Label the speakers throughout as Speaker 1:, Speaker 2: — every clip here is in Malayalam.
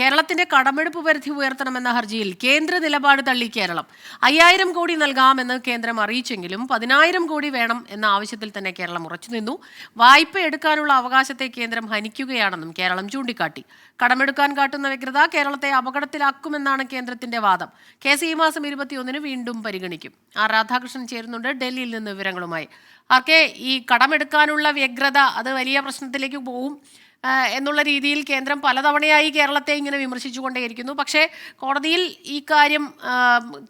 Speaker 1: കേരളത്തിന്റെ കടമെടുപ്പ് പരിധി ഉയർത്തണമെന്ന ഹർജിയിൽ കേന്ദ്ര നിലപാട് തള്ളി കേരളം. അയ്യായിരം കോടി നൽകാമെന്ന് കേന്ദ്രം അറിയിച്ചെങ്കിലും പതിനായിരം കോടി വേണം എന്ന ആവശ്യത്തിൽ തന്നെ കേരളം ഉറച്ചുനിന്നു വായ്പ എടുക്കാനുള്ള അവകാശത്തെ കേന്ദ്രം ഹനിക്കുകയാണെന്നും കേരളം ചൂണ്ടിക്കാട്ടി. കടമെടുക്കാൻ കാട്ടുന്ന വ്യഗ്രത കേരളത്തെ അപകടത്തിലാക്കുമെന്നാണ് കേന്ദ്രത്തിന്റെ വാദം. കേസ് ഈ മാസം ഇരുപത്തിയൊന്നിന് വീണ്ടും പരിഗണിക്കും. ആർ രാധാകൃഷ്ണൻ ചേരുന്നുണ്ട് ഡൽഹിയിൽ നിന്ന് വിവരങ്ങളുമായി. ആർ കെ ഈ കടമെടുക്കാനുള്ള വ്യഗ്രത അത് വലിയ പ്രശ്നത്തിലേക്ക് പോവും. എന്നുള്ള രീതിയിൽ കേന്ദ്രം പലതവണയായി കേരളത്തെ ഇങ്ങനെ വിമർശിച്ചുകൊണ്ടേയിരിക്കുന്നു. പക്ഷേ കോടതിയിൽ ഈ കാര്യം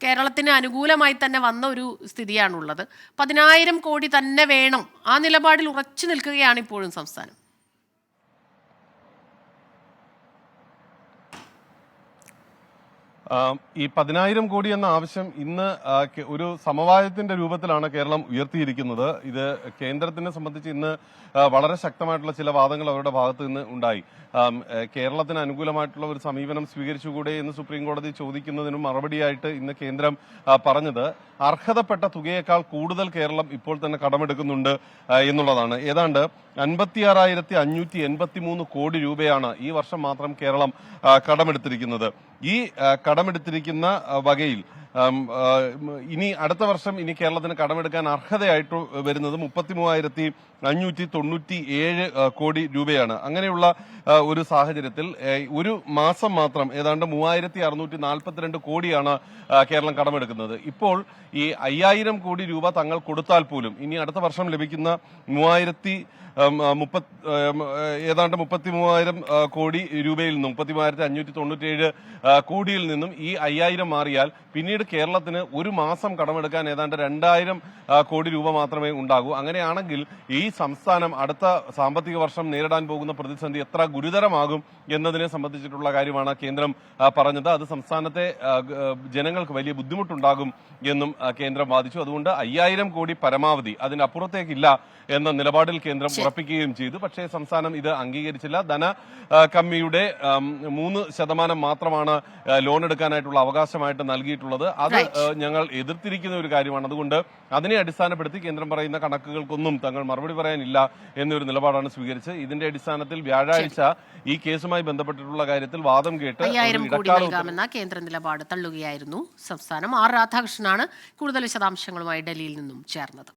Speaker 1: കേരളത്തിന് അനുകൂലമായി തന്നെ വന്ന ഒരു സ്ഥിതിയാണുള്ളത്. പതിനായിരം കോടി തന്നെ വേണം. ആ നിലപാടിൽ ഉറച്ചു നിൽക്കുകയാണ് ഇപ്പോഴും സംസ്ഥാനം.
Speaker 2: ഈ പതിനായിരം കോടി എന്ന ആവശ്യം ഇന്ന് ഒരു സമവായത്തിന്റെ രൂപത്തിലാണ് കേരളം ഉയർത്തിയിരിക്കുന്നത്. ഇത് കേന്ദ്രത്തിനെ സംബന്ധിച്ച് ഇന്ന് വളരെ ശക്തമായിട്ടുള്ള ചില വാദങ്ങൾ അവരുടെ ഭാഗത്ത് നിന്ന് ഉണ്ടായി. കേരളത്തിന് അനുകൂലമായിട്ടുള്ള ഒരു സമീപനം സ്വീകരിച്ചുകൂടെ എന്ന് സുപ്രീം കോടതി ചോദിക്കുന്നതിനും മറുപടിയായിട്ട് ഇന്ന് കേന്ദ്രം പറഞ്ഞത്. അർഹതപ്പെട്ട തുകയേക്കാൾ കൂടുതൽ കേരളം ഇപ്പോൾ തന്നെ കടമെടുക്കുന്നുണ്ട് എന്നുള്ളതാണ്. ഏതാണ്ട് അൻപത്തിയാറായിരത്തി അഞ്ഞൂറ്റി എൺപത്തി മൂന്ന് കോടി രൂപയാണ് ഈ വർഷം മാത്രം കേരളം കടമെടുത്തിരിക്കുന്നത്. ഈ ആ, കടമെടുത്തിരിക്കുന്ന വകയിൽ. ഇനി അടുത്ത വർഷം ഇനി കേരളത്തിന് കടമെടുക്കാൻ അർഹതയായിട്ട് വരുന്നത് മുപ്പത്തി മൂവായിരത്തി അഞ്ഞൂറ്റി തൊണ്ണൂറ്റി ഏഴ് കോടി രൂപയാണ്. അങ്ങനെയുള്ള ഒരു സാഹചര്യത്തിൽ ഒരു മാസം മാത്രം ഏതാണ്ട് മൂവായിരത്തി അറുന്നൂറ്റി നാൽപ്പത്തിരണ്ട് കോടിയാണ് കേരളം കടമെടുക്കുന്നത്. ഇപ്പോൾ ഈ അയ്യായിരം കോടി രൂപ തങ്ങൾ കൊടുത്താൽ പോലും ഇനി അടുത്ത വർഷം ലഭിക്കുന്ന മൂവായിരത്തി മുപ്പത് ഏതാണ്ട് മുപ്പത്തി മൂവായിരം കോടി രൂപയിൽ നിന്നും മുപ്പത്തി മൂവായിരത്തി അഞ്ഞൂറ്റി തൊണ്ണൂറ്റിയേഴ് കോടിയിൽ നിന്നും ഈ അയ്യായിരം മാറിയാൽ പിന്നീട് കേരളത്തിന് ഒരു മാസം കടമെടുക്കാൻ ഏതാണ്ട് രണ്ടായിരം കോടി രൂപ മാത്രമേ ഉണ്ടാകൂ. അങ്ങനെയാണെങ്കിൽ ഈ സംസ്ഥാനം അടുത്ത സാമ്പത്തിക വർഷം നേരിടാൻ പോകുന്ന പ്രതിസന്ധി എത്ര ഗുരുതരമാകും എന്നതിനെ സംബന്ധിച്ചിട്ടുള്ള കാര്യമാണ് കേന്ദ്രം പറഞ്ഞത്. അത് സംസ്ഥാനത്തെ ജനങ്ങൾക്ക് വലിയ ബുദ്ധിമുട്ടുണ്ടാകും എന്നും കേന്ദ്രം വാദിച്ചു. അതുകൊണ്ട് അയ്യായിരം കോടി പരമാവധി അതിനപ്പുറത്തേക്കില്ല എന്ന നിലപാടിൽ കേന്ദ്രം ഉറപ്പിക്കുകയും ചെയ്തു. പക്ഷേ സംസ്ഥാനം ഇത് അംഗീകരിച്ചില്ല. ധന കമ്മിയുടെ മൂന്ന് ശതമാനം മാത്രമാണ് ലോൺ എടുക്കാനായിട്ടുള്ള അവകാശമായിട്ട് നൽകിയിട്ടുള്ളത്. അത് ഞങ്ങൾ എതിർത്തിരിക്കുന്ന ഒരു കാര്യമാണ്. അതുകൊണ്ട് അതിനെ അടിസ്ഥാനപ്പെടുത്തി കേന്ദ്രം പറയുന്ന കണക്കുകൾക്കൊന്നും തങ്ങൾ മറുപടി പറയാനില്ല എന്നൊരു നിലപാടാണ് സ്വീകരിച്ച് ഇതിന്റെ അടിസ്ഥാനത്തിൽ വ്യാഴാഴ്ച ഈ കേസുമായി ബന്ധപ്പെട്ടിട്ടുള്ള കാര്യത്തിൽ വാദം കേട്ട്
Speaker 1: അയ്യായിരം കോടി നൽകാമെന്ന കേന്ദ്ര നിലപാട് തള്ളുകയായിരുന്നു സംസ്ഥാനം. ആർ രാധാകൃഷ്ണനാണ് കൂടുതൽ വിശദാംശങ്ങളുമായി ഡൽഹിയിൽ നിന്നും ചേർന്നത്.